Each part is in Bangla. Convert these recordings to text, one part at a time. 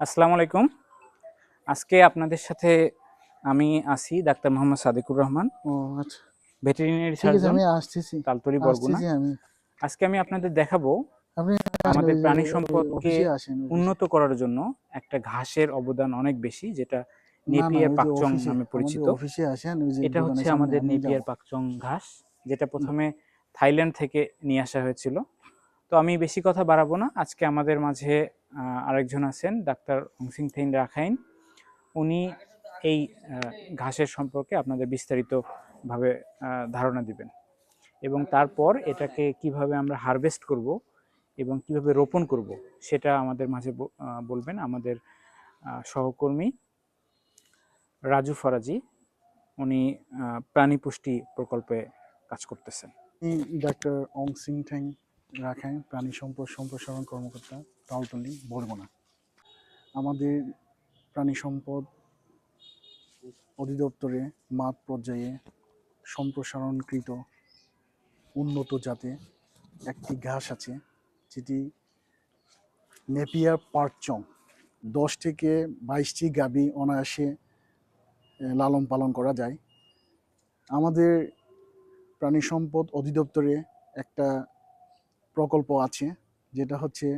আসসালামু আলাইকুম। আজকে আপনাদের সাথে আমি আছি ডাক্তার মোহাম্মদ সাদিকুর রহমান। ও আচ্ছা। ভেটেরিনারি সার্জন আমি আসতেছি। বরগুনা। আমি। আজকে আমি আপনাদের দেখাবো আমাদের প্রাণী সম্পদকে। উন্নত করার জন্য একটা ঘাসের অবদান অনেক বেশি যেটা নেপিয়ার পাকচং নামে পরিচিত। এটা হচ্ছে আমাদের নেপিয়ার পাকচং ঘাস যেটা প্রথমে থাইল্যান্ড থেকে নিয়ে আসা হয়েছিল। তো আমি বেশি কথা বাড়াবো না আজকে আমাদের মাঝে আরেকজন আছেন, ডাক্তার হংসিং থেইন রাখাইন। উনি এই ঘাসের সম্পর্কে আপনাদের বিস্তারিতভাবে ধারণা দিবেন। এবং তারপর এটাকে কীভাবে আমরা হারভেস্ট করব এবং কীভাবে রোপণ করব, সেটা আমাদের মাঝে বলবেন আমাদের সহকর্মী রাজু ফরাজি। উনি প্রাণী পুষ্টি প্রকল্পে কাজ করতেছেন। ডাক্তার অং সিং ঠ্যাং রাখাই প্রাণী সম্পদ সম্প্রসারণ কর্মকর্তা তালতলি, বরগুনা। আমাদের প্রাণী সম্পদ অধিদপ্তরে মাঠ পর্যায়ে সম্প্রসারণকৃত উন্নত জাতে একটি ঘাস আছে, যেটি নেপিয়ার পার্কচং। দশ থেকে বাইশটি গাবি অনায়াসে লালন পালন করা যায়। আমাদের প্রাণী সম্পদ অধিদপ্তরে একটা প্রকল্প আছে, যেটা হচ্ছে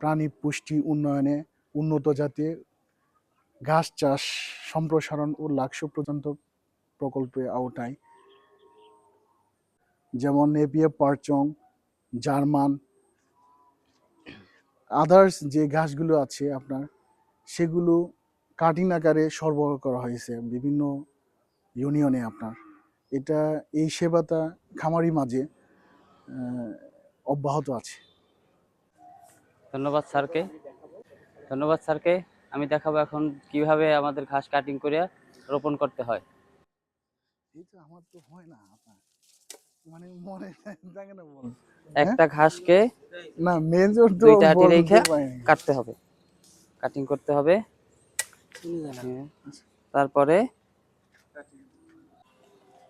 প্রাণী পুষ্টি উন্নয়নে উন্নত জাতের ঘাস চাষ সম্প্রসারণ ও লাক্ষ্য পর্যন্ত প্রকল্পে আওতায়। যেমন নেপিয়া পারচং, জার্মান আদার্স যে ঘাসগুলো আছে আপনার, সেগুলো কাটিং আকারে সরবরাহ করা হয়েছে বিভিন্ন ইউনিয়নে আপনার। এটা এই সেবাটা খামারি মাঝে অব্যাহত আছে। ধন্যবাদ স্যারকে। ধন্যবাদ স্যারকে। আমি দেখাবো এখন কীভাবে আমাদের ঘাস কাটিং করে রোপণ করতে হয়। এই আমার তো হয় না মানে মনে থাকে না বল। একটা ঘাসকে না মেজর তো দুইটা রেখে কাটতে হবে। কাটিং করতে হবে। হ্যাঁ। তারপরে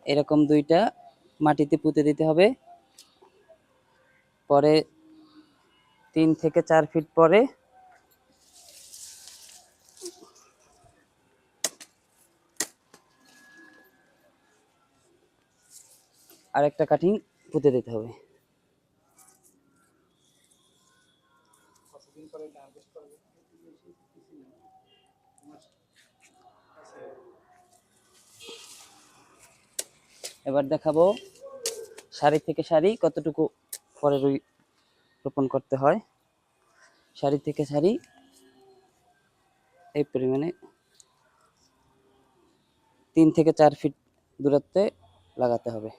এরকম দুইটা মাটিতে পুঁতে দিতে হবে। পরে তিন থেকে চার ফিট পরে আরেকটা কাটিং পুঁতে দিতে হবে। এবার দেখাবো শাড়ি থেকে শাড়ি কতটুকু পরে রুই রোপণ করতে হয়। সারি থেকে সারি এই পরিমাণে তিন থেকে চার ফিট দূরত্বে লাগাতে হবে।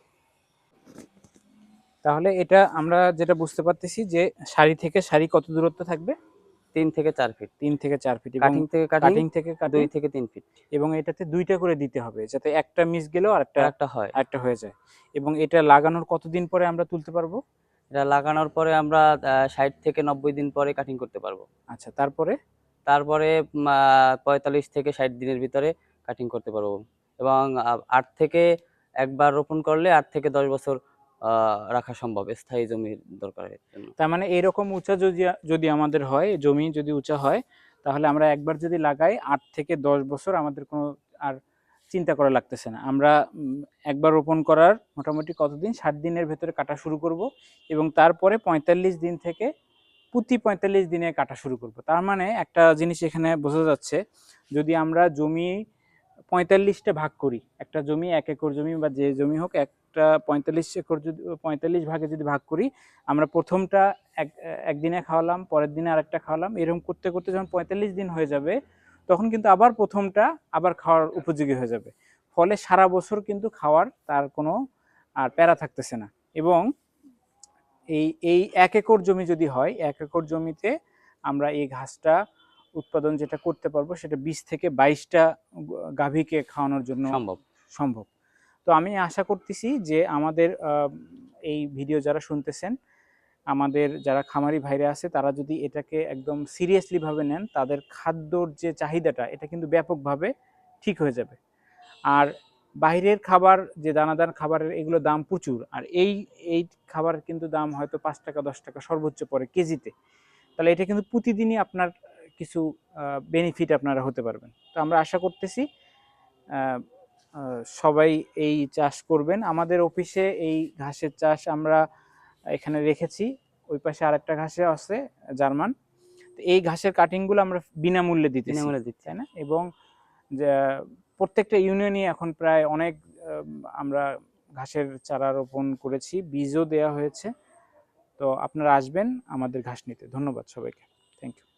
তাহলে এটা আমরা যেটা বুঝতে পারতেছি যে সারি থেকে সারি কত দূরত্ব থাকবে? তিন থেকে চার ফিট। তিন থেকে চার ফিট কাটিং থেকে কাটিং থেকে দুই থেকে তিন ফিট। এবং এটাতে দুইটা করে দিতে হবে যাতে একটা মিস গেলেও আরেকটা একটা হয়। আরেকটা হয়ে যায়। এবং এটা লাগানোর কতদিন পরে আমরা তুলতে পারব? এটা লাগানোর পরে আমরা ষাট থেকে নব্বই দিন পরে কাটিং করতে পারব। আচ্ছা তারপরে? তারপরে পঁয়তাল্লিশ থেকে ষাট দিনের ভিতরে কাটিং করতে পারব। এবং আট থেকে একবার রোপণ করলে আট থেকে দশ বছর রাখা সম্ভব স্থায়ী জমির দরকারের জন্য। তার মানে এরকম উঁচা যদি যদি আমাদের হয় জমি যদি উঁচা হয় তাহলে আমরা একবার যদি লাগাই আট থেকে দশ বছর আমাদের কোনো আর চিন্তা করা লাগতেছে না। আমরা একবার রোপণ করার মোটামুটি কতদিন? ষাট দিনের ভেতরে কাটা শুরু করব এবং তারপরে পঁয়তাল্লিশ দিন থেকে প্রতি পঁয়তাল্লিশ দিনে কাটা শুরু করব। তার মানে একটা জিনিস এখানে বোঝা যাচ্ছে, যদি আমরা জমি পঁয়তাল্লিশটা ভাগ করি, একটা জমি এক একর জমি বা যে জমি হোক, একটা পঁয়তাল্লিশ একর যদি, পঁয়তাল্লিশ ভাগে যদি ভাগ করি, আমরা প্রথমটা এক, একদিনে খাওয়ালাম, পরের দিনে আরেকটা খাওয়ালাম এরকম করতে করতে যখন পঁয়তাল্লিশ দিন হয়ে যাবে তখন কিন্তু আবার প্রথমটা আবার খাওয়ার উপযোগী হয়ে যাবে। ফলে সারা বছর কিন্তু খাওয়ার তার কোনো আর প্যারা থাকতেছে না। এবং এই এই এক একর জমি যদি হয় এক একর জমিতে আমরা এই ঘাসটা উৎপাদন যেটা করতে পারব সেটা বিশ থেকে বাইশটা গাভীকে খাওয়ানোর জন্য সম্ভব। সম্ভব। তো আমি আশা করতেছি যে আমাদের এই ভিডিও যারা শুনতেছেন আমাদের যারা খামারি ভাইরা আছে, তারা যদি এটাকে একদম সিরিয়াসলি ভাবে নেন, তাদের খাদ্যর যে চাহিদাটা, এটা কিন্তু ব্যাপকভাবে ঠিক হয়ে যাবে। আর বাইরের খাবার, যে দানাদার খাবারের এগুলো দাম প্রচুর, আর এই এই খাবারের কিন্তু দাম হয়তো পাঁচ টাকা, দশ টাকা সর্বোচ্চ পড়ে কেজিতে। তাহলে এটা কিন্তু প্রতিদিনই আপনার কিছু বেনিফিট আপনারা হতে পারবেন। তো আমরা আশা করতেছি সবাই এই চাষ করবেন। আমাদের অফিসে এই ঘাসের চাষ আমরা এখানে রেখেছি। ওই পাশে আরেকটা ঘাসে আছে জার্মান। তো এই ঘাসের কাটিংগুলো আমরা বিনামূল্যে দিতে বিনামূল্যে দিচ্ছি। তাই না? এবং প্রত্যেকটা ইউনিয়নই এখন প্রায় অনেক আমরা ঘাসের চারা রোপণ করেছি বীজও দেওয়া হয়েছে। তো আপনারা আসবেন আমাদের ঘাস নিতে। ধন্যবাদ সবাইকে। Thank you